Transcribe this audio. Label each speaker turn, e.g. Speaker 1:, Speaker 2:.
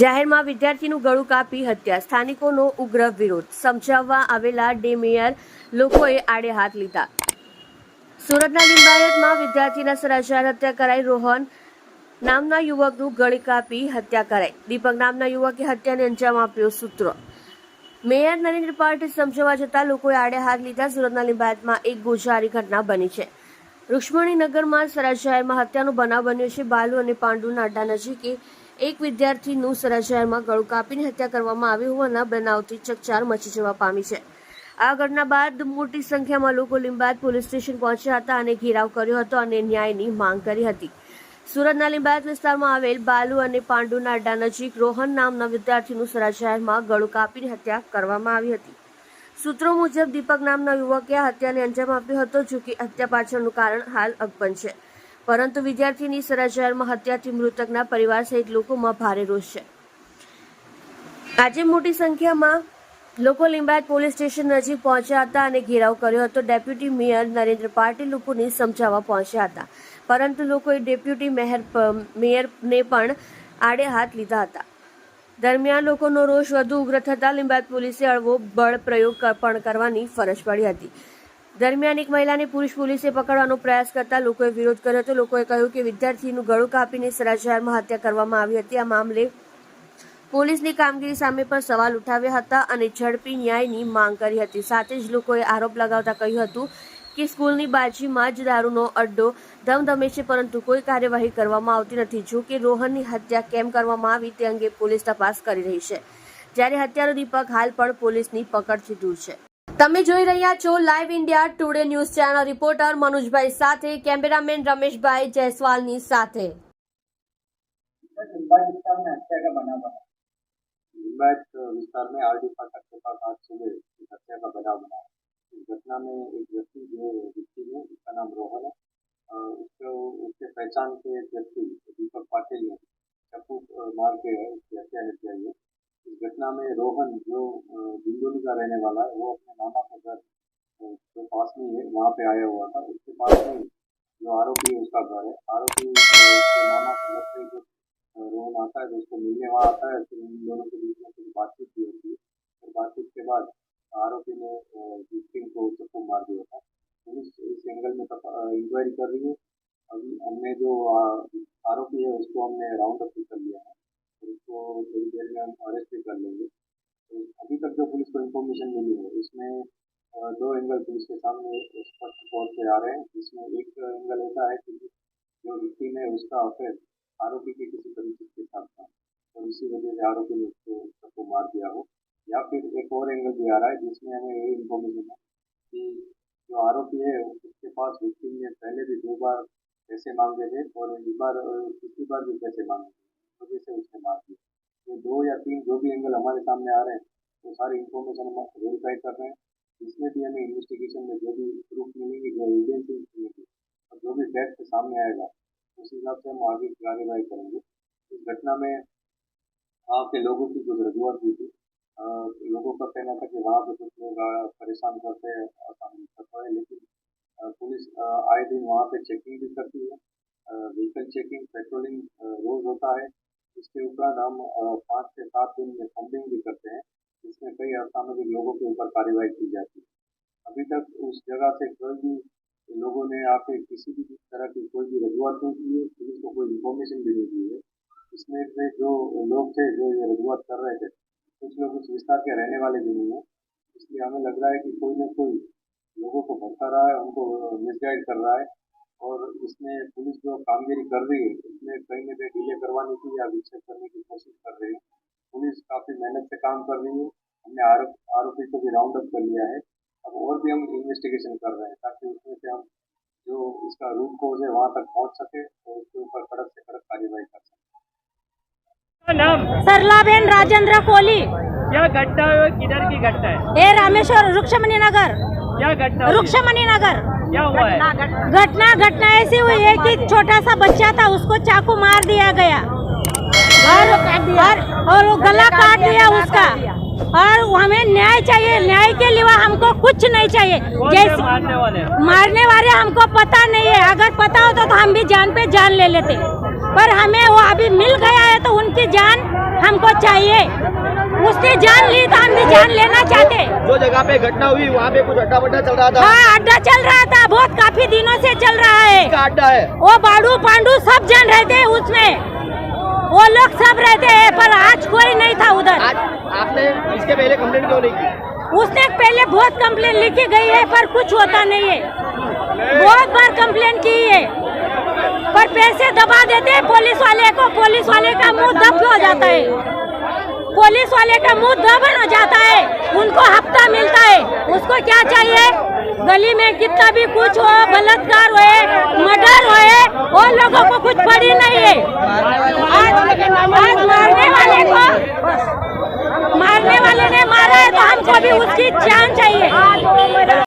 Speaker 1: જાહેરમાં વિદ્યાર્થીનું ગળું કાપી હત્યા. સ્થાનિકોનો ઉગ્ર વિરોધ. સમજાવવા આવેલા ડે મેયર લોકોએ આડે હાથ લીધા. સુરતના લિંબાયતમાં વિદ્યાર્થીના સરાચાર હત્યા કરાઈ. રોહન નામના યુવકનું ગળી કાપી હત્યા કરાઈ. દીપક નામના યુવકે હત્યાને અંજામ આપ્યો સૂત્રો. મેયર નરેન્દ્ર પાર્ટી સમજાવવા જતાં લોકોએ આડે હાથ લીધા. સુરતના લિંબાયતમાં એક ગોઝારી ઘટના બની છે. રૂક્ષ્મણીનગરમાં સરાજાહેરમાં હત્યાનો બનાવ બન્યો છે. બાલુ અને પાંડુના અડ્ડા નજીકે એક વિદ્યાર્થીનું સરાજાહેરમાં ગળું કાપીને હત્યા કરવામાં આવી હોવાના બનાવથી ચકચાર મચી જવા પામી છે. આ ઘટના બાદ મોટી સંખ્યામાં લોકો લીંબાયત પોલીસ સ્ટેશન પહોંચ્યા હતા અને ઘેરાવ કર્યો હતો અને ન્યાયની માંગ કરી હતી. સુરતના લીંબાયત વિસ્તારમાં આવેલ બાલુ અને પાંડુના અડ્ડા નજીક રોહન નામના વિદ્યાર્થીનું સરાજાહેરમાં ગળું કાપીને હત્યા કરવામાં આવી હતી. સૂત્રો મુજબ દીપક નામના યુવકે હત્યાને અંજામ આપ્યો હતો જો કે હત્યા પાછળનું કારણ હાલ અકબંધ છે. પરંતુ વિદ્યાર્થીની સરાજાહેરમાં હત્યાથી મૃતકના પરિવાર સહિત લોકોમાં ભારે રોષ છે. આજે મોટી સંખ્યામાં લોકો લિંબાયત પોલીસ સ્ટેશન નજીક પહોંચ્યા હતા અને ઘેરાવ કર્યો હતો. ડેપ્યુટી મેયર નરેન્દ્ર પાટીલ લોકોને સમજાવવા પહોંચ્યા હતા. પરંતુ લોકોએ ડેપ્યુટી મેયર મેયરને પણ આડે હાથ લીધા હતા. દરમિયાન લોકોનો રોષ વધુ ઉગ્ર થતાં લિંબાયત પોલીસે હળવો બળ પ્રયોગ પણ કરવાની ફરજ પડી હતી. દરમિયાન એક મહિલાને પુરુષ પોલીસે પકડવાનો પ્રયાસ કરતા લોકોએ વિરોધ કર્યો હતો. લોકોએ કહ્યું કે વિદ્યાર્થીનું ગળું કાપીને સરાજહારમાં હત્યા કરવામાં આવી હતી. આ મામલે પોલીસની કામગીરી સામે પણ સવાલ ઉઠાવ્યા હતા અને ઝડપી ન્યાયની માંગ કરી હતી. સાથે જ લોકોએ આરોપ લગાવતા કહ્યું હતું કે સ્કૂલની બાજીમાં જ દારૂનો અડ્ડો ધમધમે છે, પરંતુ કોઈ કાર્યવાહી કરવામાં આવતી નથી. જો કે રોહનની હત્યા કેમ કરવામાં આવી તે અંગે પોલીસ તપાસ કરી રહી છે. જ્યારે હત્યારો દીપક, હાલ પણ પોલીસની પકડથી દૂર છે. તમે જોઈ રહ્યા છો live India Today news channel reporter Manojbhai સાથે કેમેરામેન રમેશભાઈ જયસ્વાલની સાથે
Speaker 2: लिंबायत विस्तार में हत्या का बना बना
Speaker 3: लिंबायत विस्तार में आरडी फाटक के पास आज सुबह एक हत्या का बनाव बना है इस घटना में एक व्यक्ति जो व्यक्ति है उसका नाम रोहन है अ, उसको उसके पहचान के एक व्यक्ति दीपक पाटिल ने चप्पू अ, मार के उसकी हत्या ने किया है इस घटना में रोहन जो बिंदोली का रहने वाला है, वो अपने मामा के घर जो पास में है वहाँ पे आया हुआ था। उसके पास में जो आरोपी है, उसका घर है। आरोपी मामा के घर से जो रोहन आता है तो उसको मिलने वहाँ आता है, फिर इन दोनों के बीच में कुछ बातचीत भी होती है। और बातचीत के बाद आरोपी ने विक्टिम को चप्पू मार दिया था, पुलिस इस एंगल में इंक्वायरी कर रही है। अभी हमने जो आरोपी है, उसको हमने राउंड अप कर लिया है। उसको थोड़ी देर में हम अरेस्ट भी कर लेंगे। तो अभी तक जो पुलिस को इन्फॉर्मेशन मिली है उसमें दो एंगल पुलिस के सामने स्पष्ट तौर पे आ रहे हैं जिसमें एक एंगल ऐसा है कि जो विक्टिम है उसका अफेयर आरोपी के किसी परिचित के साथ था। और इसी वजह से आरोपी ने उसको सबको मार दिया हो। या फिर एक और एंगल भी आ रहा है जिसमें हमें ये इन्फॉर्मेशन है कि जो आरोपी है उसके पास विक्टिम ने पहले भी दो बार पैसे मांगे थे और इस बार अ, बार भी पैसे मांगे थे इस वजह से उसने मार दिया ये या तीन जो भी एंगल हमारे सामने आ रहे हैं, वो तो सारी इन्फॉर्मेशन हम वेरीफाई कर रहे हैं। इसमें भी हमें इन्वेस्टिगेशन में जो भी प्रूफ मिलेंगे जो एविडेंसेस मिलेंगे। और जो भी फैक्ट सामने आएगा, उस हिसाब से हम आगे कार्यवाही करेंगे। इस घटना में वहाँ के लोगों की कुछ रजूआत हुई थी लोगों का कहना था कि वहाँ पे कुछ लोग परेशान करते हैं करते हैं, लेकिन पुलिस आए दिन वहाँ पे चेकिंग भी करती है। व्हीकल चेकिंग पेट्रोलिंग रोज होता है। इसके उपरांत हम पाँच से सात दिन में फंडिंग भी करते हैं, जिसमें कई असामाजिक लोगों के ऊपर कार्रवाई की जाती है। अभी तक उस जगह से कोई भी लोगों ने आके किसी भी तरह की कोई भी रजूआत नहीं की है, पुलिस को कोई इन्फॉर्मेशन भी नहीं दी है। इसमें से जो लोग थे, जो ये रजुआत कर रहे थे, कुछ लोग उस विस्तार के रहने वाले भी नहीं है। इसलिए हमें लग रहा है कि कोई ना कोई लोगों को भटका रहा है, उनको मिसगाइड कर रहा है। और इसमें पुलिस जो कामगिरी कर रही है इसमें कहीं ना कहीं डिले करवाने की या विक्षेप करने की कोशिश कर रही है। पुलिस काफ़ी मेहनत से काम कर रही है। हमने आरोप आरोपी को भी राउंड अप कर लिया है। अब और भी हम इन्वेस्टिगेशन कर रहे हैं ताकि उसमें से हम जो इसका रूट कोज है वहाँ तक पहुँच सके और उसके ऊपर कड़क से कड़क कार्यवाही कर सके।
Speaker 4: सरलाबेन राजेंद्र कोहली
Speaker 2: क्या घटना किधर की घटना है?
Speaker 4: ये रामेश्वर रुक्षमणि नगर
Speaker 2: क्या घटना
Speaker 4: रुक्षमणि नगर।
Speaker 2: क्या हुआ है?
Speaker 4: घटना घटना। ऐसी हुई है कि छोटा सा बच्चा था उसको चाकू मार दिया गया। और और, और वो गला काट दिया उसका। और हमें न्याय चाहिए न्याय के लिए हमको कुछ नहीं चाहिए।
Speaker 2: जैसे मारने वाले
Speaker 4: मारने वाले हमको पता नहीं है। अगर पता होता तो हम भी जान पे जान ले लेते। पर हमें वो अभी मिल गया है तो उनकी जान हमको चाहिए। उसने जान ली तो हम भी जान लेना चाहते।
Speaker 5: जो जगह पे घटना हुई वहाँ पे कुछ अड्डा बड्डा चल रहा था।
Speaker 4: हाँ अड्डा चल रहा था बहुत काफ़ी दिनों से चल रहा है।
Speaker 5: अड्डा है?
Speaker 4: वो बाड़ू पांडू सब जन रहते हैं उसमें। वो लोग सब रहते हैं पर आज कोई नहीं था उधर।
Speaker 5: आज आपने इसके पहले कंप्लेंट क्यों नहीं की?
Speaker 4: उसने पहले बहुत कंप्लेन लिखी गई है पर कुछ होता नहीं है। बहुत बार कंप्लेन की है। पर पैसे दबा देते हैं पुलिस वाले को पुलिस वाले का मुँह दब हो जाता है। पुलिस वाले का मुँह दब जाता है। उनको हफ़्ता मिलता है। उसको क्या चाहिए? गली में कितना भी कुछ हो, बलात्कार हो, मर्डर हो, वो लोगों को कुछ पड़ी नहीं है। आज आज मारने वाले को मारने वाले ने मारा है तो हमको भी उसकी जान चाहिए।